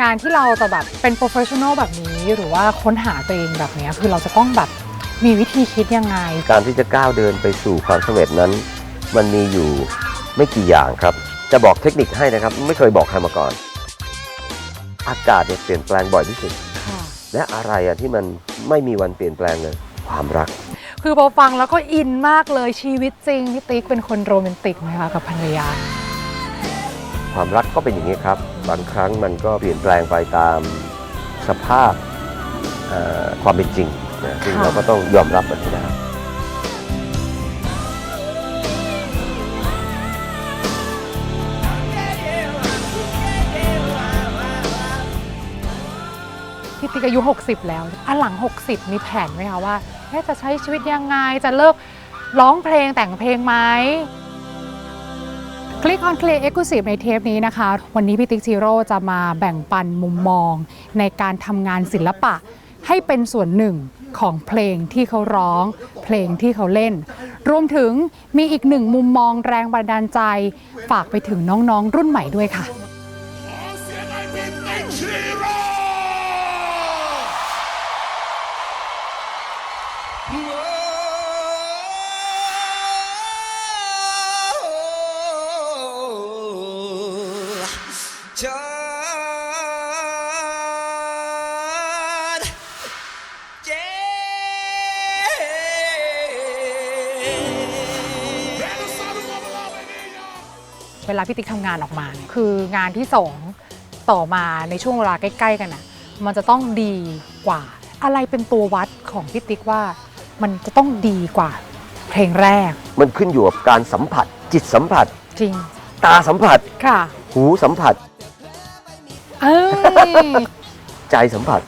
การที่เราจะแบบเป็นโปรเฟชชั่นอลแบบนี้ หรือว่าค้นหาตัวเองแบบเนี้ยคือเราจะต้องแบบมีวิธีคิดยังไง การที่จะก้าวเดินไปสู่ความสำเร็จนั้น มันมีอยู่ไม่กี่อย่างครับ จะบอกเทคนิคให้นะครับ ไม่เคยบอกใครมาก่อน อากาศเนี่ยเปลี่ยนแปลงบ่อยที่สุดค่ะและอะไรอะที่มันไม่มีวันเปลี่ยนแปลงเลย ความรัก คือพอฟังแล้วก็อินมากเลยชีวิตจริงพี่ติ๊กเป็นคนโรแมนติกไหมคะกับภรรยา ความรักก็เป็นอย่างนี้ครับ บางครั้งมันก็เปลี่ยนแปลงไปตามสภาพเอ่อความเป็นจริงนะซึ่งค่ะเราก็ต้องยอมรับมันให้ได้พี่ติ๊กอายุ 60 แล้วอะหลัง 60 มีแผนไหมคะว่าเอ๊ะ จะใช้ชีวิตยังไง จะเลิกร้องเพลงแต่งเพลงไหมคลิก on Play Exclusive ในเทปนี้นะคะ วันนี้พี่ติ๊กซีโร่จะมาแบ่งปันมุมมอง ในการทำงานศิลปะ ให้เป็นส่วนหนึ่งของเพลงที่เขาร้อง เพลงที่เขาเล่น รวมถึงมีอีกหนึ่งมุมมองแรงบันดาลใจ ฝากไปถึงน้องๆ รุ่นใหม่ด้วยค่ะ เวลาพี่ติ๊กทำงานออกมาเนี่ยคืองานที่สองต่อมาในช่วงเวลาใกล้ ๆ กันอะมันจะต้องดีกว่า อะไรเป็นตัววัดของพี่ติ๊กว่า มันจะต้องดีกว่าเพลงแรก มันขึ้นอยู่กับการสัมผัส จิตสัมผัส จริงตาสัมผัส ค่ะหูสัมผัส เอ้ย ใจสัมผัส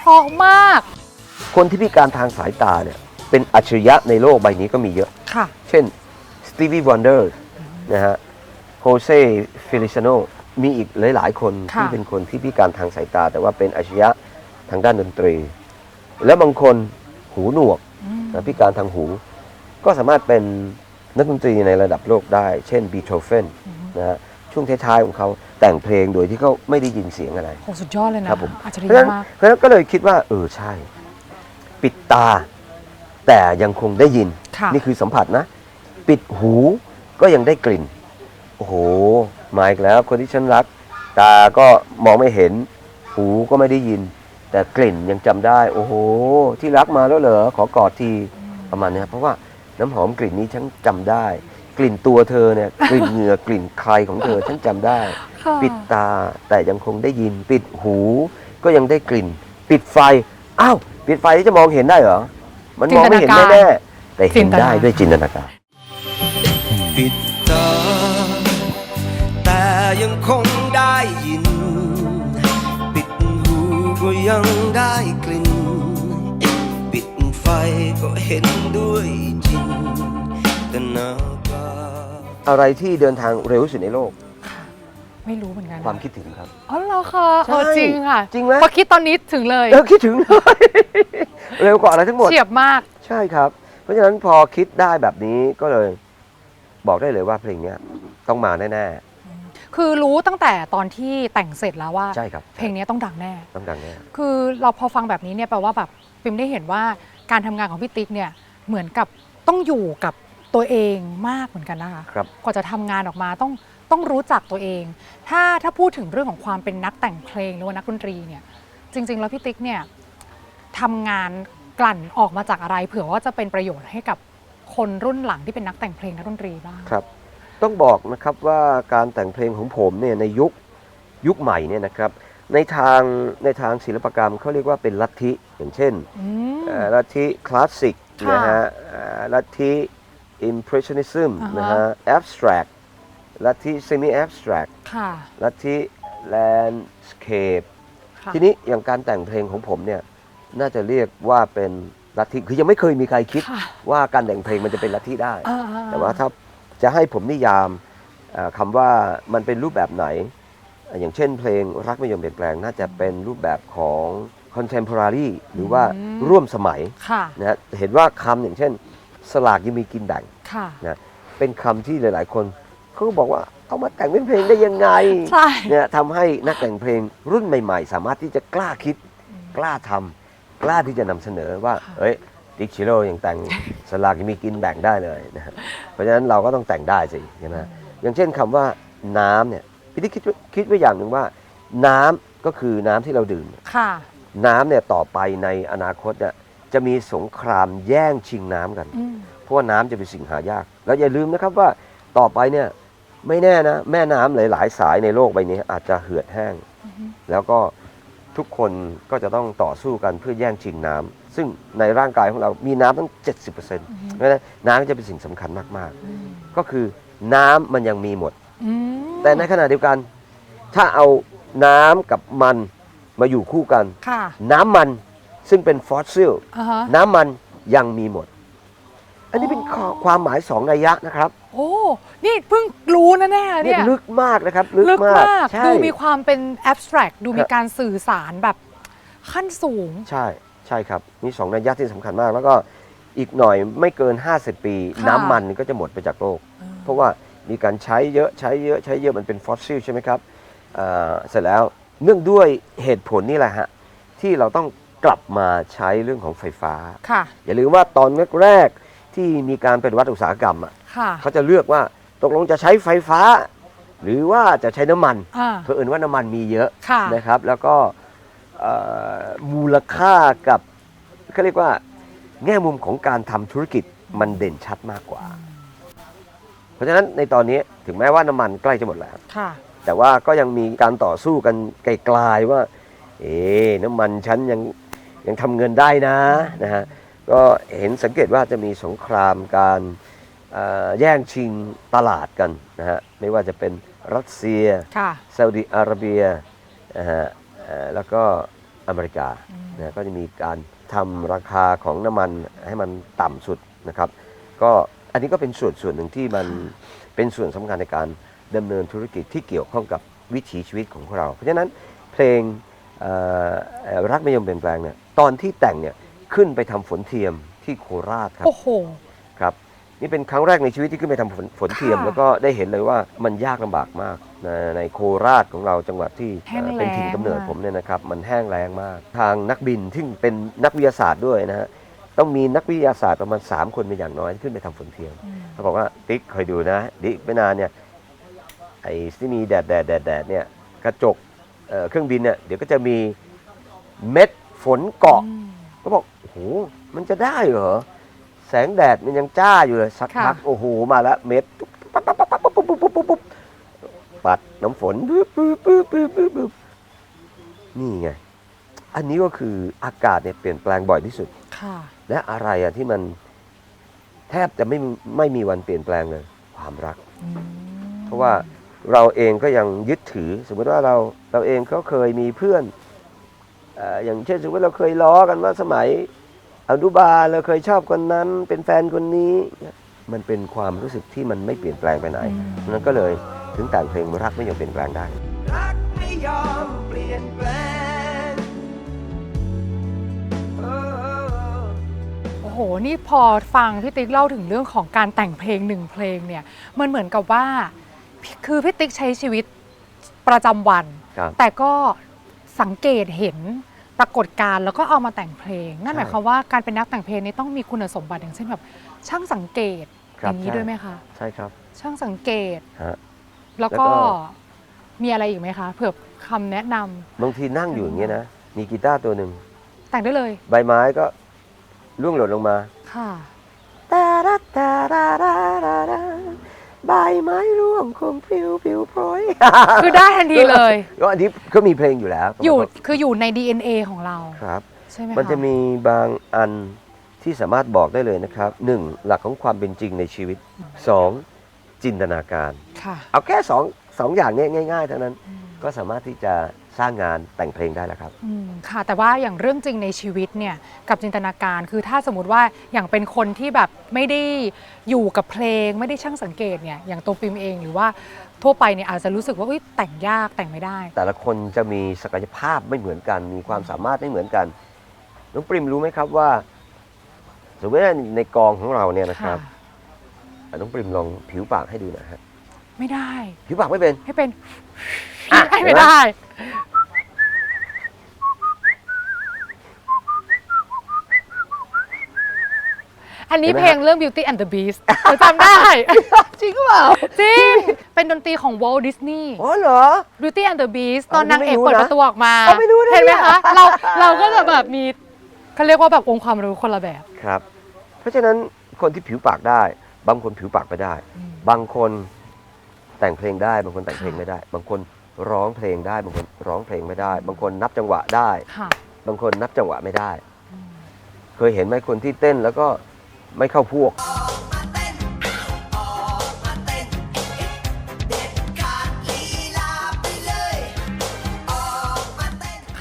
เพราะมากคนที่พิการทางสายตาเนี่ยเป็นอัจฉริยะในโลกใบนี้ก็มีเยอะ ค่ะ เช่นสตีวีวอนเดอร์นะฮะ โฮเซฟิลิซาโนมีอีกหลาย ๆ คนค่ะ ที่เป็นคนที่พิการทางสายตา แต่ว่าเป็นอัจฉริยะทางด้านดนตรี และบางคนหูหนวกอืมนะพิการทางหู ก็สามารถเป็นนักดนตรีในระดับโลกได้ เช่นบีโธเฟนนะฮะช่วงท้าย ๆ ของเขาแต่งเพลงโดยที่เขาไม่ได้ยินเสียงอะไร โหสุดยอดเลยนะครับผมอัจฉเพริราะฉะยะนั้นมากเพราะฉะนั้นก็เลยคิดว่า เออใช่ ปิดตา แต่ยังคงได้ยิน ค่ะ นี่คือสัมผัสนะ ปิดหูก็ยังได้กลิ่นโอ้โห มาอีกแล้วคนที่ฉันรัก ตาก็มองไม่เห็น หูก็ไม่ได้ยิน แต่กลิ่นยังจำได้ โอ้โห ที่รักมาแล้วเหรอ ขอกอดทีประมาณเนี้ยเพราะว่าน้ำหอมกลิ่นนี้ฉันจำได้ กลิ่นตัวเธอเนี่ย กลิ่นเหงื่อกลิ่นใครของเธอฉันจำได้ค่ะปิดตาแต่ยังคงได้ยิน ปิดหู ก็ยังได้กลิ่น ปิดไฟ อ้าว ปิดไฟที่จะมองเห็นได้เหรอ มันมองไม่เห็นจินตนาการแน่ๆแต่เห็นจินตนาได้ด้วยจินตนาการ ปิดตาแต่ ยังคงได้ยิน ปิดหูก็ยังได้กลิ่น ปิดไฟก็เห็นด้วยจินตนาการอะไรที่เดินทางเร็วที่สุดในโลก ไม่รู้เหมือนกันความคิดถึงครับ อ๋อเหรอคะใช่เออจริงค่ะจริงไหม พอคิดตอนนี้ถึงเลยเออคิดถึงเลย เร็วกว่าอะไรทั้งหมด เฉียบมาก ใช่ครับ เพราะฉะนั้นพอคิดได้แบบนี้ก็เลย บอกได้เลยว่าเพลงเนี้ยต้องมาแน่ คือรู้ตั้งแต่ตอนที่แต่งเสร็จแล้วว่าๆใช่ครับเพลงนี้ต้องดังแน่ ต้องดังแน่คือเราพอฟังแบบนี้เนี่ยแปลว่าแบบปิมได้เห็นว่าการทำงานของพี่ติ๊กเนี่ยเหมือนกับต้องอยู่กับตัวเองมากเหมือนกันนะคะครับกว่าจะทำงานออกมาต้องต้องรู้จักตัวเอง ถ้าถ้าพูดถึงเรื่องของความเป็นนักแต่งเพลงหรือว่านักดนตรีเนี่ยจริง ๆ แล้วพี่ติ๊กเนี่ยทำงานกลั่นออกมาจากอะไร เผื่อว่าจะเป็นประโยชน์ให้กับคนรุ่นหลังที่เป็นนักแต่งเพลงนักดนตรีบ้างครับ ต้องบอกนะครับว่าการแต่งเพลงของผมเนี่ยในยุคยุคใหม่เนี่ยนะครับในทางในทางศิลปกรรมเขาเรียกว่าเป็นลัทธิอย่างเช่นอืมเอ่อลัทธิคลาสสิกค่ะนะฮะเอ่อลัทธิ impressionism อ่าฮะนะฮะ abstract ลัทธิ semi abstract ค่ะลัทธิ landscape ค่ะทีนี้อย่างการแต่งเพลงของผมเนี่ยน่าจะเรียกว่าเป็นลัทธิคือยังไม่เคยมีใครคิดค่ะว่าการแต่งเพลงมันจะเป็นลัทธิได้อ่าๆแต่ว่าถ้า จะให้ผมนิยามเอ่อคำว่ามันเป็นรูปแบบไหนเอ่ออย่างเช่นเพลงรักไม่ยอมเปลี่ยนแปลงน่าจะเป็นรูปแบบของ contemporary หรือว่าร่วมสมัยค่ะนะฮะเห็นว่าคำอย่างเช่น สลากยังมีกินแบ่งค่ะนะเป็นคำที่หลาย ๆ คนเขาก็บอกว่าเอามาแต่งเป็นเพลงได้ยังไงใช่เนี่ยทำให้นักแต่งเพลงรุ่นใหม่ ๆ สามารถที่จะกล้าคิด กล้าทำกล้าที่จะนำเสนอว่าค่ะเฮ้ย ดิกชิโร่ยังแต่งสลากยังมีกินแบ่งได้เลยนะฮะเพราะฉะนั้นเราก็ต้องแต่งได้สิใช่ไหมอย่างเช่นคำว่าน้ำเนี่ยพี่ติ๊กคิดว่าคิดไว้อย่างหนึ่งว่า น้ำก็คือน้ำที่เราดื่มค่ะ น้ำเนี่ยต่อไปในอนาคตเนี่ยจะมีสงครามแย่งชิงน้ำกันอืมเพราะว่าน้ำจะเป็นสิ่งหายาก แล้วอย่าลืมนะครับว่าต่อไปเนี่ยไม่แน่นะ แม่น้ำหลาย ๆ สายในโลกใบนี้อาจจะเหือดแห้ง แล้วก็ทุกคนก็จะต้องต่อสู้กันเพื่อแย่งชิงน้ำ ซึ่งในร่างกายของเรามีน้ำตั้ง 70%เพราะฉะนั้นน้ำจะเป็นสิ่งสำคัญมากๆ ก็คือน้ำมันยังมีหมด อืมแต่ในขณะเดียวกัน ถ้าเอาน้ำกับมันมาอยู่คู่กัน ค่ะน้ำมันซึ่งเป็นฟอสซิล อ่าฮะน้ำมันยังมีหมด อันนี้เป็นอ๋อข้อความหมายสองนัยยะนะครับโอ้นี่เพิ่งรู้นะแน่ๆเนี่เนี่ยยลึกมากนะครับ ลึลึกมาก ใช่ ดูมีความเป็น abstract ดูมีครับการสื่อสารแบบขั้นสูง ใช่ใช่ครับมีสองนัยยะที่สำคัญมาก แล้วก็อีกหน่อยไม่เกิน 50 ปี ค่ะ น้ำมันก็จะหมดไปจากโลก เพราะว่ามีการใช้เยอะใช้เยอะใช้เยอะมันเป็นฟอสซิลใช่ไหมครับเอ่อเสร็จแล้วเนื่องด้วยเหตุผลนี่แหละฮะที่เราต้องกลับมาใช้เรื่องของไฟฟ้า ค่ะ อย่าลืมว่าตอนแรกๆที่มีการเป็นวัตอุตสาหกรรมอะค่ะเขาจะเลือกว่าตกลงจะใช้ไฟฟ้า หรือว่าจะใช้น้ำมัน อ่าเพื่อเอินว่าน้ำมันมีเยอะค่ะ นะครับ แล้วก็เอ่อ มูลค่ากับเขาเรียกว่าแง่มุมของการทำธุรกิจมันเด่นชัดมากกว่า เพราะฉะนั้นในตอนนี้ถึงแม้ว่าน้ำมันใกล้จะหมดแล้ว ค่ะ แต่ว่าก็ยังมีการต่อสู้กันไกลๆว่า เอ๊ะน้ำมันฉันยังยังทำเงินได้นะนะฮะก็เห็นสังเกตว่าจะมีสงครามการเอ่อแย่งชิงตลาดกันนะฮะไม่ว่าจะเป็นรัสเซียค่ะ ซาอุดิอาระเบียนะฮะเอ่อ แล้วก็อเมริกานะฮะก็จะมีการทำราคาของน้ำมันให้มันต่ำสุดนะครับ ก็อันนี้ก็เป็นส่วนส่วนหนึ่งที่มันเป็นส่วนสำคัญในการดำเนินธุรกิจที่เกี่ยวข้องกับวิถีชีวิตของพวกเรา เพราะฉะนั้นเพลงเอ่อเอ่อรักไม่ยอมเปลี่ยนแปลงเนี่ยตอนที่แต่งเนี่ยขึ้นไปทำฝนเทียมที่โคราชครับโอ้โหครับนี่เป็นครั้งแรกในชีวิตที่ขึ้นไปทำฝนฝนเทียมค่ะแล้วก็ได้เห็นเลยว่ามันยากลำบากมาก ในในโคราชของเราจังหวัดที่แห้งเอ่อเป็นถิ่นแล้งกำเนิดมากผมเนี่ยนะครับมันแห้งแล้งมาก ทางนักบินที่เป็นนักวิทยาศาสตร์ด้วยนะฮะต้องมีนักวิทยาศาสตร์ประมาณ 3 คนเป็นอย่างน้อยขึ้นไปทำฝนเทียมเขาบอกว่าติ๊กคอยดูนะ ดิกไม่นานเนี่ยไอ้ที่มีแดดแดดแดดแดดเนี่ยกระจกเอ่อเครื่องบินเนี่ยเดี๋ยวก็จะมีเม็ดฝนเกาะก็บอกโอ้โหมันจะได้เหรอแสงแดดมันยังจ้าอยู่เลยสักค่ะพักโอ้โหมาแล้วเม็ดปุ๊บปั๊บปั๊บปั๊บปั๊บปุ๊บ ปุ๊บปุ๊บปุ๊บปุ๊บปัดน้ำฝนปุ๊บปุ๊บปุ๊บปุ๊บปุ๊บปุ๊บนี่ไง อันนี้ก็คืออากาศเนี่ยเปลี่ยนแปลงบ่อยที่สุด ค่ะ และอะไรอะที่มันแทบจะไม่มีไม่มีวันเปลี่ยนแปลงเลย ความรักเพราะว่าเราเองก็ยังยึดถือ สมมติว่าเราเราเองก็เคยมีเพื่อนเอ่ออย่างเช่นสมมติเราเคยล้อกันว่าสมัยอนุบาลเราเคยชอบคนนั้น เป็นแฟนคนนี้ มันเป็นความรู้สึกที่มันไม่เปลี่ยนแปลงไปไหนฉะนั้นก็เลย ถึงแต่งเพลงรักไม่ยอมเปลี่ยนแปลงได้ รักไม่ยอมเปลี่ยนแปลงเออโอ้โห นี่พอฟังพี่ติ๊กเล่าถึงเรื่องของการแต่งเพลงหนึ่งเพลงเนี่ย มันเหมือนกับว่า คือพี่ติ๊กใช้ชีวิตประจำวัน ครับแต่ก็สังเกตเห็นปรากฏการณ์แล้วก็เอามาแต่งเพลง นั่นใช่ หมายความว่าการเป็นนักแต่งเพลงนี้ต้องมีคุณสมบัติอย่างเช่นแบบ ช่างสังเกตครัอบย่างนี้ใช่ด้วยไหมคะ ใช่ครับช่างสังเกต ฮะ แล้วแล้วก็ก็มีอะไรอีกไหมคะเผื่อคำแนะนำบางทีนั่งอยู่อย่างเงี้ยนะ มีกีตาร์ตัวหนึ่ง แต่งได้เลยใบไม้ก็ร่วงหล่นลงมาค่ะ ตาดาตาดาดาดาดาใบไม้ร่วงคงปลิวปลิวโปรยคือได้ทันทีเลย ก็อันนี้ก็มีเพลงอยู่แล้วอยู่คืออยู่ใน DNA ของเรา ครับ ใช่ไหมคะมันจะมีบางอันที่สามารถบอกได้เลยนะครับหนึ่งหลักของความเป็นจริงในชีวิตสองจินตนาการค่ะ เอาแค่สองสองอย่างเนี้ง่ายๆเท่านั้นก็สามารถที่จะสร้างงานแต่งเพลงได้แล้วครับอืมค่ะ แต่ว่าอย่างเรื่องจริงในชีวิตเนี่ยกับจินตนาการคือถ้าสมมติว่าอย่างเป็นคนที่แบบไม่ได้อยู่กับเพลง ไม่ได้ช่างสังเกตเนี่ยอย่างตัวปิมเองหรือว่าทั่วไปเนี่ยอาจจะรู้สึกว่าอุ๊ยแต่งยากแต่งไม่ได้ แต่ละคนจะมีศักยภาพไม่เหมือนกัน มีความสามารถไม่เหมือนกันน้องปริมรู้ไหมครับว่าสมมติว่าในกองของเราเนี่ยนะครับค่ะอะน้องปริมลองผิวปากให้ดูหนะฮะ ไม่ได้ ผิวปากไม่เป็น ให้เป็นอะให้เห็ไม่นไหมได้ อันนี้เห็นไหม เพลงเรื่อง Beauty and the Beast หนูจำได้ จริงเปล่าจริง เป็นดนตรีของ Walt Disney อ๋อเหรอ Beauty and the Beast อ๋อตอนนางเอกไม่รู้เปิดนะประตูออกมาอ๋อไม่รู้นะเห็นไหมเนี่ย คะเราเราก็จะแบบมีเขาเรียกว่าแบบองค์ความรู้คนละแบบ ครับ เพราะฉะนั้นคนที่ผิวปากได้ บางคนผิวปากไม่ได้ บางคน แต่งเพลงได้ บางคนแต่งเพลงไม่ได้ บางคนร้องเพลงได้ บางคนร้องเพลงไม่ได้ บางคนนับจังหวะได้ ค่ะ บางคนนับจังหวะไม่ได้ เคยเห็นไหมคนที่เต้นแล้วก็ไม่เข้าพวก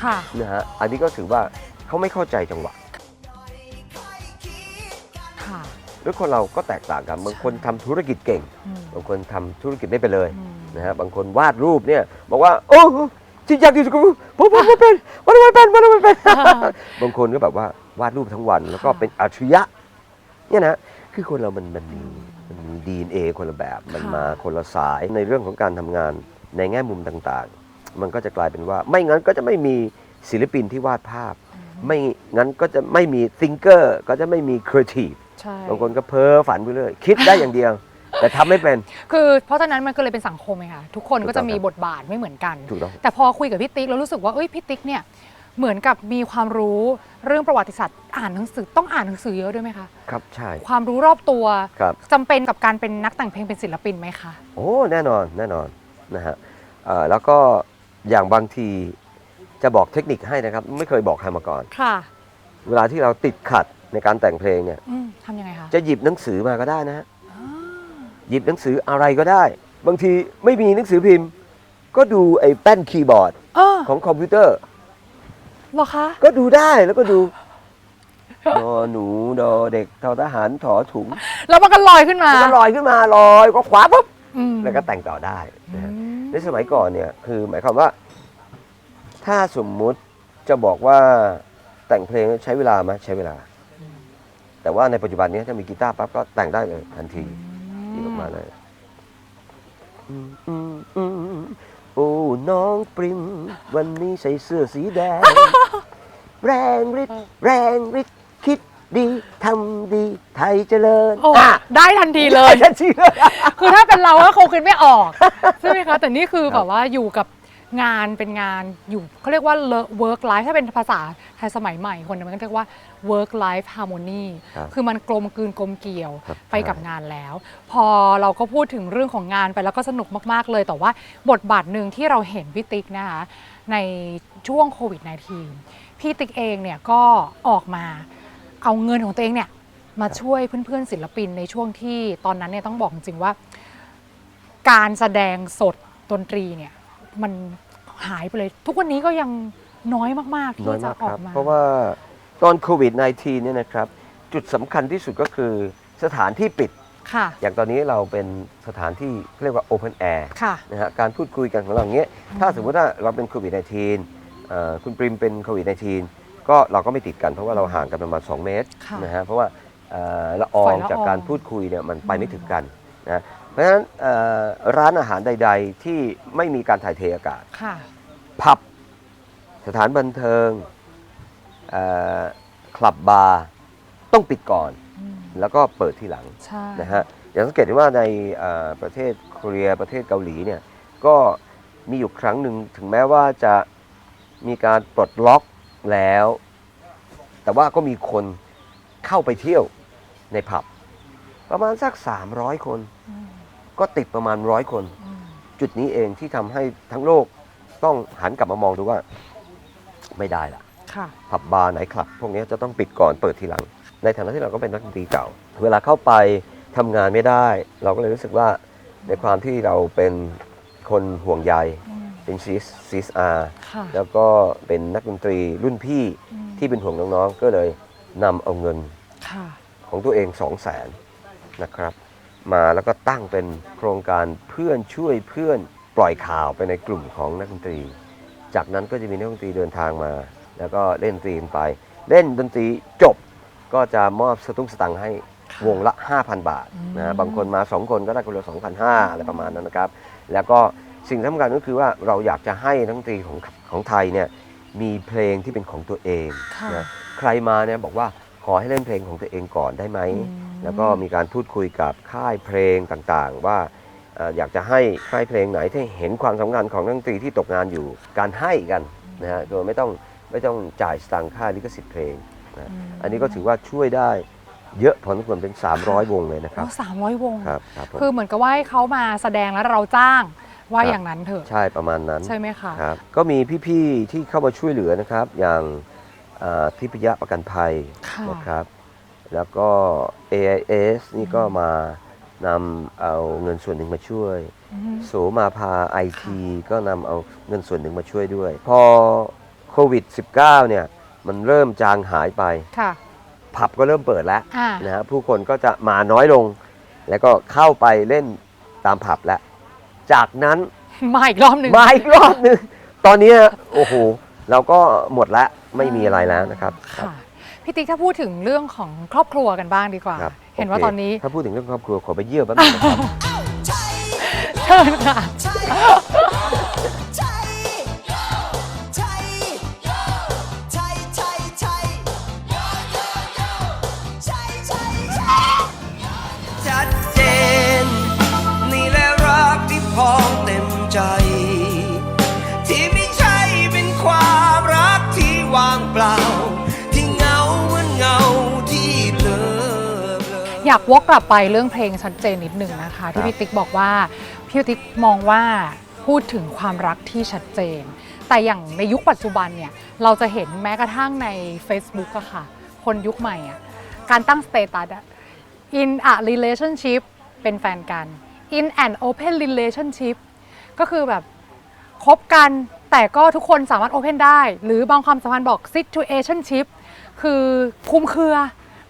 ค่ะ นะฮะ อันนี้ก็ถือว่าเขาไม่เข้าใจจังหวะ ค่ะ หรือคนเราก็แตกต่างกัน บางคนทำธุรกิจเก่งอืมบางคนทำธุรกิจไม่เป็นเลยอืมนะฮะบางคนวาดรูปเนี่ยบอกว่าโอ้ที่อยากที่สุดคือผมผมไม่เป็นวันไม่เป็นวันไม่เป็นบางคนก็แบบว่าวาดรูปทั้งวัน แล้วก็เป็นอัจฉริยะเนี่ยนะคือคนเรามันมันมีมันมีดีเอคนละแบบ มันค่ะมาคนละสายในเรื่องของการทำงานในแง่มุมต่างๆ มันก็จะกลายเป็นว่า ไม่งั้นก็จะไม่มีศิลปินที่วาดภาพ ไม่งั้นก็จะไม่มีซิงเกอร์ก็จะไม่มีครีเอทีฟ ใช่ บางคนก็เพ้อฝันไปเรื่อยคิดได้อย่างเดียว แต่ทำไม่เป็น คือเพราะฉะนั้นมันก็เลยเป็นสังคมไงคะทุกคนก็จะมีถูกต้องครับบทบาทไม่เหมือนกัน ถูกต้อง แต่พอคุยกับพี่ติ๊กแล้วรู้สึกว่าเอ้ยพี่ติ๊กเนี่ยเหมือนกับมีความรู้เรื่องประวัติศาสตร์อ่านหนังสือต้องอ่านหนังสือเยอะด้วยไหมคะ ครับใช่ ความรู้รอบตัวครับ จำเป็นกับการเป็นนักแต่งเพลงเป็นศิลปินไหมคะ โอ้แน่นอนแน่นอนนะฮะเอ่อแล้วก็อย่างบางทีจะบอกเทคนิคให้นะครับ ไม่เคยบอกใครมาก่อน ค่ะ เวลาที่เราติดขัด ในการแต่งเพลงเนี่ยอืมทำยังไงคะจะหยิบหนังสือมาก็ได้นะฮะหยิบหนังสืออะไรก็ได้ บางทีไม่มีหนังสือพิมพ์ ก็ดูไอ้แป้นคีย์บอร์ดเออของคอมพิวเตอร์ เหรอคะ ก็ดูได้แล้วก็ดูดอหนูดอเด็กทอทหารถอถุงแล้วมันก็ลอยขึ้นมามันก็ลอยขึ้นมาลอยก็ขวาปุ๊บอืมแล้วก็แต่งต่อได้นะฮะอืมในสมัยก่อนเนี่ยคือหมายความว่า ถ้าสมมุติจะบอกว่าแต่งเพลงใช้เวลาไหมใช้เวลา แต่ว่าในปัจจุบันนี้ถ้ามีกีตาร์ปั๊บก็แต่งได้เลยทันทีหยิบออกมาเลยอืมอืมอืมโอ้น้องปริมวันนี้ใส่เสื้อสีแดง แรงฤทธิ์แรงฤทธิ์คิดดีทำดีไทยเจริญโอ้อะได้ทันทีเลยทันทีเลย คือถ้าเป็นเราก็คงคิดไม่ออก ใช่ไหมคะ แต่นี่คือแบบว่าอยู่กับ งานเป็นงานอยู่เขาเรียกว่า work life ถ้าเป็นภาษาไทยสมัยใหม่คนเนี่ยมันก็เรียกว่า work life harmony ครับคือมันกลมกลืนกลมเกลี่ยวครับไปกับงานแล้ว พอเราก็พูดถึงเรื่องของงานไปแล้วก็สนุกมาก ๆ เลย แต่ว่าบทบาทหนึ่งที่เราเห็นพี่ติ๊กนะคะในช่วงโควิด -19 พี่ติ๊กเองเนี่ยก็ออกมาเอาเงินของตัวเองเนี่ยมาช่วยเพื่อน ๆ ศิลปินในช่วงที่ตอนนั้นเนี่ยต้องบอกจริงๆว่า การแสดงสดดนตรีเนี่ย มันหายไปเลย ทุกวันนี้ก็ยังน้อยมากๆน้อที่ยจะมากอคอรักบ มาเพราะว่าตอนโควิด -19 เนี่ยนะครับ จุดสำคัญที่สุดก็คือสถานที่ปิด ค่ะอย่างตอนนี้เราเป็นสถานที่เรียกว่า Open Air ค่ะ นะฮะการพูดคุยกันของเราอย่างเงี้ยถ้าสมมติว่าเราเป็นโควิด -19 เอ่อคุณปริมเป็นโควิด -19 ก็เราก็ไม่ติดกันเพราะว่าเราห่างกันประมาณ 2 เมตรค่ะนะฮะเพราะว่าเอ่อละออฝงอยละอองจากการพูดคุยเนี่ยมันไปไม่ถึงกันนะ เพราะฉะนั้นเอ่อร้านอาหารใด ๆ ที่ไม่มีการถ่ายเทอากาศ ค่ะ ผับ สถานบันเทิงเอ่อคลับบาร์ต้องปิดก่อน อืมแล้วก็เปิดทีหลังใช่นะฮะอย่างสังเกตได้ว่าในเอ่อประเทศเกาหลีประเทศเกาหลีเนี่ยก็มีอยู่ครั้งหนึ่งถึงแม้ว่าจะมีการปลดล็อกแล้ว แต่ว่าก็มีคนเข้าไปเที่ยวในผับ ประมาณสัก 300 คน อืม ก็ติดประมาณร้อยคนอืมจุดนี้เองที่ทำให้ทั้งโลกต้องหันกลับมามองดูว่าไม่ได้ละ ค่ะ ผับบาร์ไหนคลับ พวกนี้จะต้องปิดก่อนเปิดทีหลัง ในฐานะที่เราก็เป็นนักดนตรีเก่า เวลาเข้าไปทำงานไม่ได้ เราก็เลยรู้สึกว่าในความที่เราเป็นคนห่วงใยอืมเป็นซีสซีสอาร์ค่ะแล้วก็เป็นนักดนตรีรุ่นพี่อืมที่เป็นห่วงน้องๆ ก็เลยนำเอาเงินค่ะ ของตัวเอง2 0 0แสนนะครับ มาแล้วก็ตั้งเป็นโครงการเพื่อนช่วยเพื่อนปล่อยข่าวไปในกลุ่มของนักดนตรี จากนั้นก็จะมีนักดนตรีเดินทางมา แล้วก็เล่นดนตรีกันไป เล่นดนตรีจบก็จะมอบสตุ้งสตังค์ให้ค่ะวงละ 5,000 บาทอืมนะบางคนมา 2 คนก็ได้คนละ2,500 อะไรประมาณนั้นนะครับ แล้วก็สิ่งสำคัญก็คือว่าเราอยากจะให้นักดนตรีของของไทยเนี่ยมีเพลงที่เป็นของตัวเองค่ะนะใครมาเนี่ยบอกว่าขอให้เล่นเพลงของตัวเองก่อนได้ไหมอืม แล้วก็มีการพูดคุยกับค่ายเพลงต่างๆ ว่าเอ่ออยากจะให้ค่ายเพลงไหนที่เห็นความสำคัญของนักดนตรีที่ตกงานอยู่การให้กันนะฮะโดยไม่ต้องไม่ต้องจ่ายสตางค์ค่าลิขสิทธิ์เพลงนะอันนี้ก็ถือว่าช่วยได้เยอะพอสมควรเป็น 300 วงเลยนะครับสามร้อยวงครับครับผมคือเหมือนกับว่าให้เขามาแสดงแล้วเราจ้างว่าครับอย่างนั้นเถอะใช่ประมาณนั้นใช่ไหมคะครับก็มีพี่ๆที่เข้ามาช่วยเหลือนะครับ อย่างเอ่อทิพยประกันภัยค่ะนะครับ แล้วก็ AIS นี่ก็มานำเอาเงินส่วนหนึ่งมาช่วยอืมโสมาพาไอทีก็นำเอาเงินส่วนหนึ่งมาช่วยด้วย พอโควิด -19 เนี่ยมันเริ่มจางหายไป ค่ะ ผับก็เริ่มเปิดแล้วอ่านะฮะผู้คนก็จะมาน้อยลง แล้วก็เข้าไปเล่นตามผับแล้ว จากนั้น มาอีกรอบหนึ่ง มาอีกรอบหนึง ตอนนี้โอ้โห เราก็หมดแล้วไม่มีอะไรแล้วนะครับครับค่ะ พี่ติ๊กถ้าพูดถึงเรื่องของครอบครัวกันบ้างดีกว่า ครับเห็นว่าโคตอนนี้ถ้าพูดถึงเรื่องครอบครัวขอไปเยี่ยมแป๊บนึงนะครับ เชิญค่ะ ออยากวกกลับไปเรื่องเพลงชัดเจนนิดหนึ่งนะคะ ที่พี่ติ๊กบอกว่าพี่ติ๊กมองว่าพูดถึงความรักที่ชัดเจน แต่อย่างในยุคปัจจุบันเนี่ยเราจะเห็นแม้กระทั่งใน Facebook อะค่ะ คนยุคใหม่อะการตั้งสเตตัสอะ in a relationship เป็นแฟนกัน in an open relationship ก็คือแบบคบกันแต่ก็ทุกคนสามารถ open ได้ หรือบางความสัมพันธ์บอก situationship คือคลุมเครือ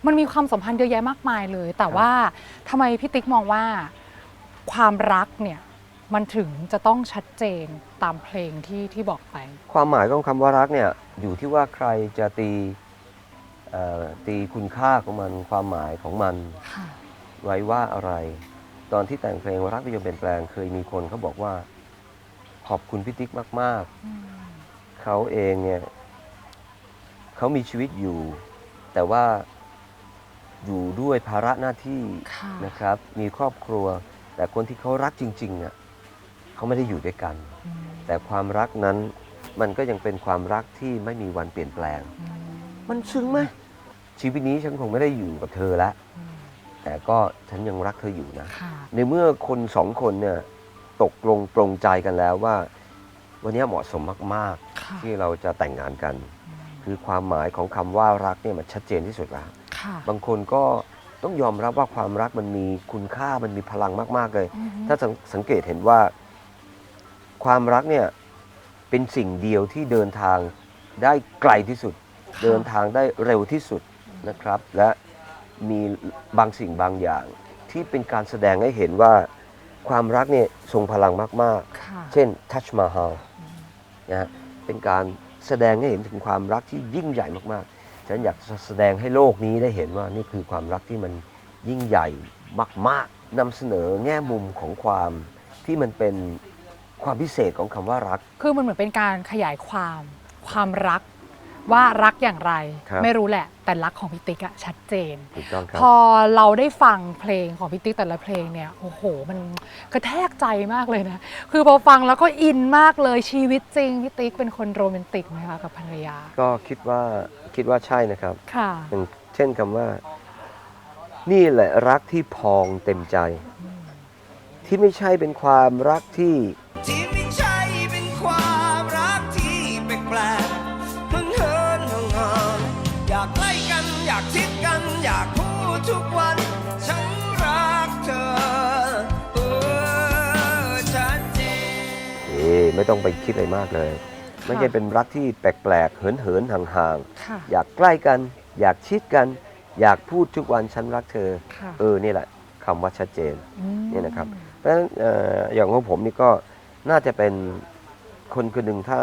มันมีความสัมพันธ์เยอะแยะมากมายเลย แต่ว่าทำไมพี่ติ๊กมองว่าความรักเนี่ยมันถึงจะต้องชัดเจนตามเพลงที่ที่บอกไป ความหมายของคำว่ารักเนี่ยอยู่ที่ว่าใครจะตีเอ่อตีคุณค่าของมันความหมายของมันค่ะ ไว้ว่าอะไร ตอนที่แต่งเพลงรักที่ยังเปลี่ยนแปลงเคยมีคนเขาบอกว่า ขอบคุณพี่ติ๊กมาก ๆ เขาเองเนี่ยเขามีชีวิตอยู่ แต่ว่า อยู่ด้วยภาระหน้าที่ค่ะนะครับ มีครอบครัว แต่คนที่เขารักจริงๆอะเขาไม่ได้อยู่ด้วยกัน อืมแต่ความรักนั้นมันก็ยังเป็นความรักที่ไม่มีวันเปลี่ยนแปลง อืมมันซึ้งไหมชีวิตนี้ฉันคงไม่ได้อยู่กับเธอแล้วอืมแต่ก็ฉันยังรักเธออยู่นะ ค่ะในเมื่อคนสองคนเนี่ยตกลงปรงใจกันแล้วว่า วันนี้เหมาะสมมากค่ะๆ ที่เราจะแต่งงานกัน คือความหมายของคำว่ารักเนี่ยมันชัดเจนที่สุดแล้วค่ะ บางคนก็ต้องยอมรับว่าความรักมันมีคุณค่ามันมีพลังมาก ๆ เลยอือฮึถ้าสังสังเกตเห็นว่า ความรักเนี่ยเป็นสิ่งเดียวที่เดินทางได้ไกลที่สุด เดินทางได้เร็วที่สุดนะครับ และมีบางสิ่งบางอย่าง ที่เป็นการแสดงให้เห็นว่าความรักเนี่ยทรงพลังมากค่ะๆเช่นทัชมาฮาลนะฮะเป็นการแสดงให้เห็นถึงความรักที่ยิ่งใหญ่มากๆ ฉันอยากแสดงให้โลกนี้ได้เห็นว่านี่คือความรักที่มันยิ่งใหญ่มากๆนำเสนอแง่มุมของความที่มันเป็นความพิเศษของคำว่ารัก คือมันเหมือนเป็นการขยายความความรัก ว่ารักอย่างไรครับ ไม่รู้แหละ แต่รักของพี่ติ๊กอะชัดเจน ถูกต้องครับ พอเราได้ฟังเพลงของพี่ติ๊กแต่ละเพลงเนี่ยโอ้โห มันกระแทกใจมากเลยนะ คือพอฟังแล้วก็อินมากเลยชีวิตจริงพี่ติ๊กเป็นคนโรแมนติกไหมคะกับภรรยาก็คิดว่าคิดว่าใช่นะครับ ค่ะ อย่างเช่นคำว่า นี่แหละรักที่พองเต็มใจ ที่ไม่ใช่เป็นความรักที่ ที่ไม่ใช่เป็นความรักที่แปลกากชิดกันอยากพูดทุกวัน ฉันรักเธอเออชัดเจนเอ๊ะไม่ต้องไปคิดอะไรมากเลย ไม่ใช่เป็นรักที่แปลกๆ เหินๆ ห่างค่ะ ๆ อยากใกล้กัน อยากชิดกัน อยากพูดทุกวันฉันรักเธอ ค่ะเออนี่แหละคำว่าชัดเจน มเนี่ยนะครับ เพราะฉะนั้นเอ่ออย่างของผมนี่ก็น่าจะเป็นคนคนหนึ่งถ้า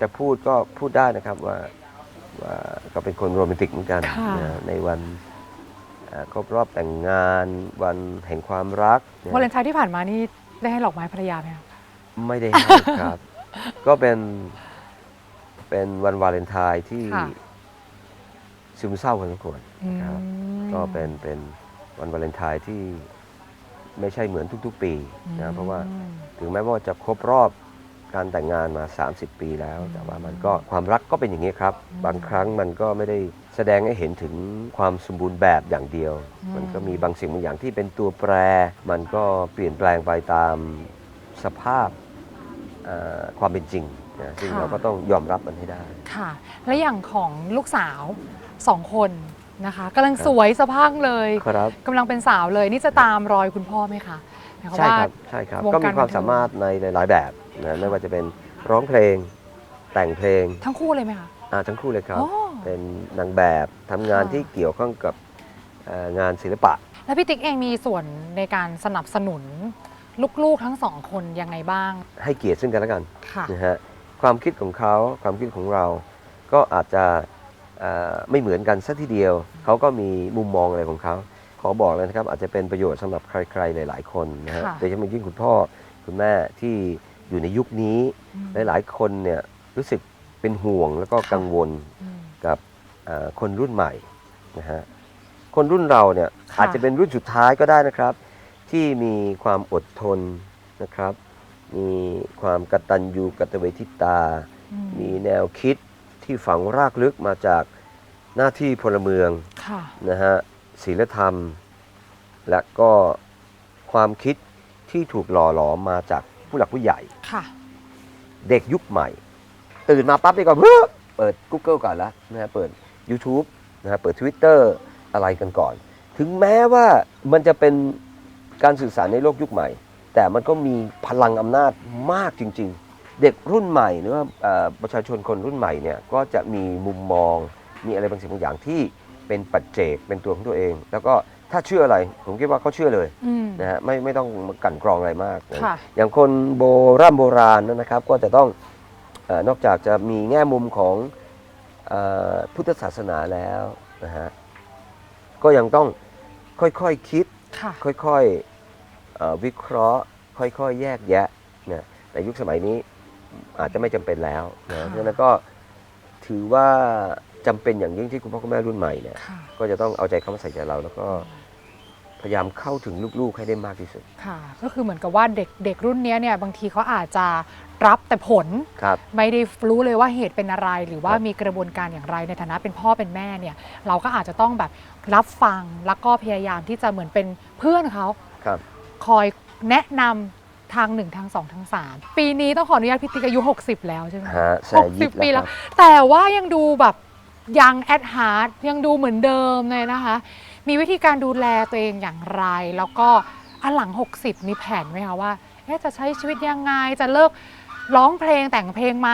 จะพูดก็พูดได้นะครับว่า ว่าก็เป็นคนโรแมนติกเหมือนกันค่ะนะในวันอ่าครบรอบแต่งงานวันแห่งความรักนะวาเลนไทน์ที่ผ่านมานี่ได้ให้ดอกไม้ภรรยาไหมคะไม่ได้ให้ครับ ก็เป็นเป็นวันวาเลนไทน์ที่ค่ะซึมเศร้าพอสมควรอืมครับก็เป็นเป็นวันวาเลนไทน์ที่ไม่ใช่เหมือนทุก ๆ ปีนะเพราะว่าอืมถึงแม้ว่าจะครบรอบ การแต่งงานมา 30 ปีแล้ว แต่ว่ามันก็ความรักก็เป็นอย่างนี้ครับ บางครั้งมันก็ไม่ได้แสดงให้เห็นถึงความสมบูรณ์แบบอย่างเดียว มันก็มีบางสิ่งบางอย่างที่เป็นตัวแปร มันก็เปลี่ยนแปลงไปตามสภาพเอ่อความเป็นจริงนะซึ่งค่ะเราก็ต้องยอมรับมันให้ได้ ค่ะ และอย่างของลูกสาวสองคนนะคะกำลังครับสวยสะพรังเลยครับกำลังเป็นสาวเลยนี่จะตามรอยคุณพ่อไหมคะหมายความใช่ว่าครับใช่ครับวงการก็มีความบันเทิงสามารถในหลาย ๆ แบบ นะไม่ว่าจะเป็นร้องเพลงแต่งเพลงทั้งคู่เลยไหมคะ อ่าทั้งคู่เลยครับ โอ้ เป็นนางแบบทำงานค่ะที่เกี่ยวข้องกับเอ่องานศิลปะ แล้วพี่ติ๊กเองมีส่วนในการสนับสนุนลูกๆทั้งสองคนยังไงบ้างให้เกียรติซึ่งกันและกันค่ะ นะฮะความคิดของเขาความคิดของเรา ก็อาจจะเอ่อไม่เหมือนกันสักทีเดียว เขาก็มีมุมมองอะไรของเขา ขอบอกเลยนะครับอาจจะเป็นประโยชน์สำหรับใครๆหลาย ๆ คนนะฮะค่ะ โดยเฉพาะยิ่งคุณพ่อคุณแม่ที่ อยู่ในยุคนี้อืมหลาย ๆ คนเนี่ยรู้สึกเป็นห่วงแล้วก็กังวลอืมกับเอ่อคนรุ่นใหม่นะฮะคนรุ่นเราเนี่ยค่ะอาจจะเป็นรุ่นสุดท้ายก็ได้นะครับ ที่มีความอดทนนะครับ มีความกตัญญูกตเวทิตาอืมมีแนวคิดที่ฝังรากลึกมาจากหน้าที่พลเมืองค่ะนะฮะศีลธรรม และก็ความคิดที่ถูกหล่อหลอมมาจาก ผู้หลักผู้ใหญ่ ค่ะ เด็กยุคใหม่ ตื่นมาปั๊บนี่ก็เฮ้อเปิด Google ก่อนแล้วนะฮะเปิด YouTube นะฮะเปิด Twitter อะไรกันก่อน ถึงแม้ว่ามันจะเป็นการสื่อสารในโลกยุคใหม่ แต่มันก็มีพลังอำนาจมากจริง ๆ เด็กรุ่นใหม่หรือว่าเอ่อประชาชนคนรุ่นใหม่เนี่ยก็จะมีมุมมองมีอะไรบางสิ่งบางอย่างที่เป็นปัจเจกเป็นตัวของตัวเอง แล้วก็ ถ้าเชื่ออะไร ผมคิดว่าเขาเชื่อเลยอืม นะฮะไม่ไม่ต้องมากลั่นกรองอะไรมากนะค่ะ อย่างคนโบราณโบราณนะครับ ก็จะต้องเออนอกจากจะมีแง่มุมของเออพุทธศาสนาแล้วนะฮะก็ยังต้องค่อยๆคคิด ค่ะ ค่อยๆเอ่อวิเคราะห์ ค่อยๆ แยกแยะนะแต่ยุคสมัยนี้อาจจะไม่จำเป็นแล้วนะค่ะ เพราะฉะนั้นก็ถือว่า จำเป็นอย่างยิ่งที่คุณพ่อคุณแม่รุ่นใหม่เนี่ยค่ะก็จะต้องเอาใจเข้ามาใส่ใจเรา แล้วก็พยายามเข้าถึงลูกๆให้ได้มากที่สุดค่ะ ก็คือเหมือนกับว่าเด็กเด็กรุ่นเนี้ยเนี่ยบางทีเขาอาจจะรับแต่ผล ครับ ไม่ได้รู้เลยว่าเหตุเป็นอะไร หรือว่าครับ มีกระบวนการอย่างไรในฐานะเป็นพ่อเป็นแม่เนี่ย เราก็อาจจะต้องแบบรับฟังแล้วก็พยายามที่จะเหมือนเป็นเพื่อนเขา ครับ คอยแนะนำทางหนึ่งทางสองทางสามปีนี้ต้องขออนุญาตพี่ติ๊กอายุ 60 แล้วใช่ไหมฮะแซหกยิสิดบปีแล้แล้ววครับแต่ว่ายังดูแบบ ยังแอดฮาร์ดยังดูเหมือนเดิมเลยนะคะ มีวิธีการดูแลตัวเองอย่างไร แล้วก็อันหลัง 60 มีแผนไหมคะว่าเอ๊ะจะใช้ชีวิตยังไงจะเลิกร้องเพลงแต่งเพลงไหม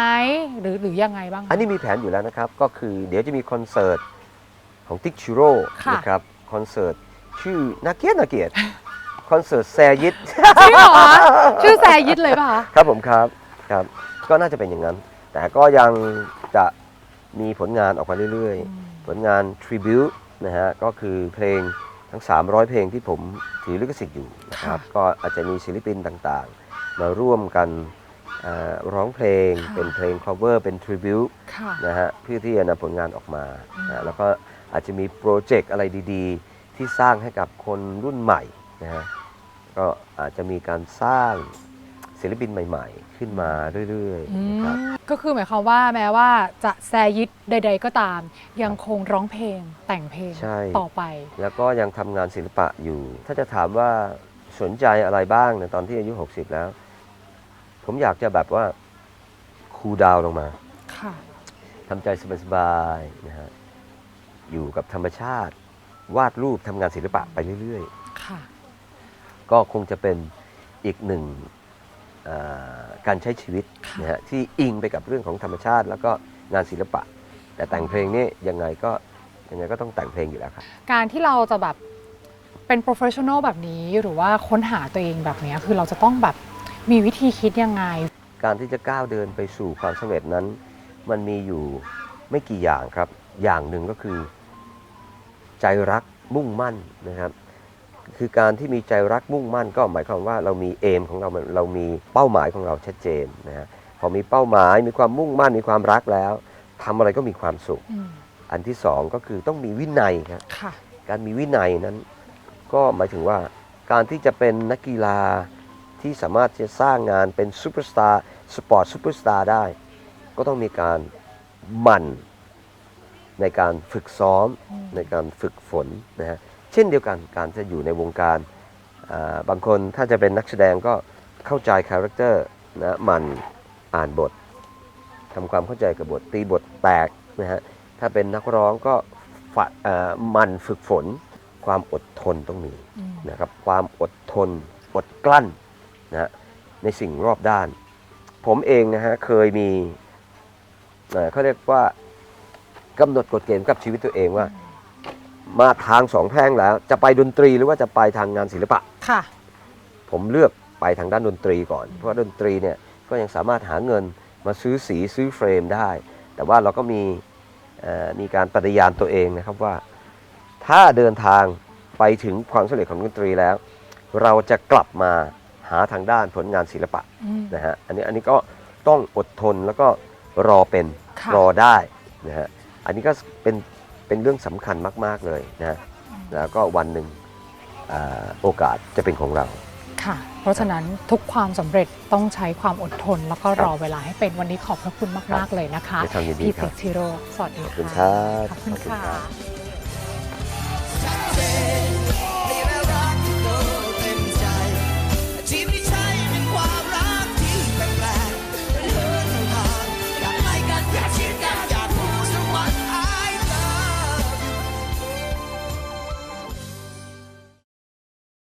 หรือหรือยังไงบ้างคะอันนี้มีแผนอยู่แล้วนะครับ ก็คือเดี๋ยวจะมีคอนเสิร์ตของติ๊กชิโร่ค่ะนะครับคอนเสิร์ตชื่อนาเกียรตินาเกียรติคอนเสิร์ตแซยิดจริงเหรอคะชื่อแซยิดเลยป่ะคะครับผมครับครับ ก็น่าจะเป็นอย่างนั้น แต่ก็ยังจะ มีผลงานออกมาเรื่อยๆ ผลงานทริบิวนะฮะก็คือเพลงทั้ง 300 เพลงที่ผมถือลิขสิทธิ์อยู่นะครับค่ะก็อาจจะมีศิลปินต่างๆ มาร่วมกันเอ่อร้องเพลงค่ะเป็นเพลง cover เป็นทริบิวค่ะนะฮะเพื่อที่จะนำผลงานออกมาอืมนะแล้วก็อาจจะมีโปรเจกต์อะไรดีๆ ที่สร้างให้กับคนรุ่นใหม่นะฮะก็อาจจะมีการสร้างศิลปินใหม่ ๆ ขึ้นมาเรื่อยอืๆนะครับมก็คือหมายความว่าแม้ว่าจะแซยิดใด ๆ ก็ตาม ยังคงร้องเพลงแต่งเพลงใช่ ต่อไป แล้วก็ยังทำงานศิลปะอยู่ ถ้าจะถามว่าสนใจอะไรบ้างในตอนที่อายุ 60 แล้ว ผมอยากจะแบบว่าคูลดาวน์ลงมาค่ะ ทำใจสบายๆนะฮะอยู่กับธรรมชาติ วาดรูปทำงานศิลปะไปเรื่อย ๆ ค่ะ ก็คงจะเป็นอีกหนึ่งเอ่อ การใช้ชีวิตค่ะนะฮะที่อิงไปกับเรื่องของธรรมชาติ แล้วก็งานศิลปะ แต่แต่งเพลงนี่ยังไงก็ยังไงก็ต้องแต่งเพลงอยู่แล้วครับ การที่เราจะแบบเป็น professional แบบนี้หรือว่าค้นหาตัวเองแบบเนี้ยคือเราจะต้องแบบมีวิธีคิดยังไง การที่จะก้าวเดินไปสู่ความสำเร็จนั้น มันมีอยู่ไม่กี่อย่างครับ อย่างหนึ่งก็คือ ใจรักมุ่งมั่นนะครับ คือการที่มีใจรักมุ่งมั่นก็หมายความว่าเรามีเอมของเรามันเรามีเป้าหมายของเราชัดเจนนะฮะพอมีเป้าหมายมีความมุ่งมั่นมีความรักแล้วทำอะไรก็มีความสุขอืมอันที่สองก็คือต้องมีวินัยครับค่ะการมีวินัยนั้น ก็หมายถึงว่าการที่จะเป็นนักกีฬาที่สามารถจะสร้างงานเป็นซูเปอร์สตาร์สปอร์ตซูเปอร์สตาร์ได้ ก็ต้องมีการหมั่นในการฝึกซ้อมอืมในการฝึกฝนนะฮะ เช่นเดียวกันการจะอยู่ในวงการอ่าบางคนถ้าจะเป็นนักแสดงก็เข้าใจคาแรคเตอร์นะหมันอ่านบททำความเข้าใจกับบทตีบทแตกนะฮะถ้าเป็นนักร้องก็ฝะอ่าหมันฝึกฝนความอดทนต้องมีอืมนะครับความอดทน อดกลั้นนะฮะในสิ่งรอบด้าน ผมเองนะฮะเคยมีเอ่อเขาเรียกว่ากำหนดกฎเกณฑ์กับชีวิตตัวเองว่า มาทางสองแพร่งแล้ว จะไปดนตรีหรือว่าจะไปทางงานศิลปะ ค่ะ ผมเลือกไปทางด้านดนตรีก่อน เพราะว่าดนตรีเนี่ยก็ยังสามารถหาเงินมาซื้อสีซื้อเฟรมได้ แต่ว่าเราก็มีเอ่อมีการปฏิญาณตัวเองนะครับว่า ถ้าเดินทางไปถึงความสำเร็จของดนตรีแล้ว เราจะกลับมาหาทางด้านผลงานศิลปะอืมนะฮะอันนี้อันนี้ก็ต้องอดทนแล้วก็รอเป็นค่ะรอได้นะฮะอันนี้ก็เป็น เป็นเรื่องสำคัญมาก ๆ เลยนะฮะแล้วก็วันหนึ่งอ่าโอกาสจะเป็นของเราค่ะ เพราะฉะนั้นทุกความสำเร็จต้องใช้ความอดทน แล้วก็รอเวลาให้เป็นวันนี้ขอบพระคุณมาก ๆ เลยนะคะด้วยความยินดีพี่ครัติ๊บกชิโร่สวัสดีขอบคุณค่ะครับขอบคุณขอบคุณค่ะครับ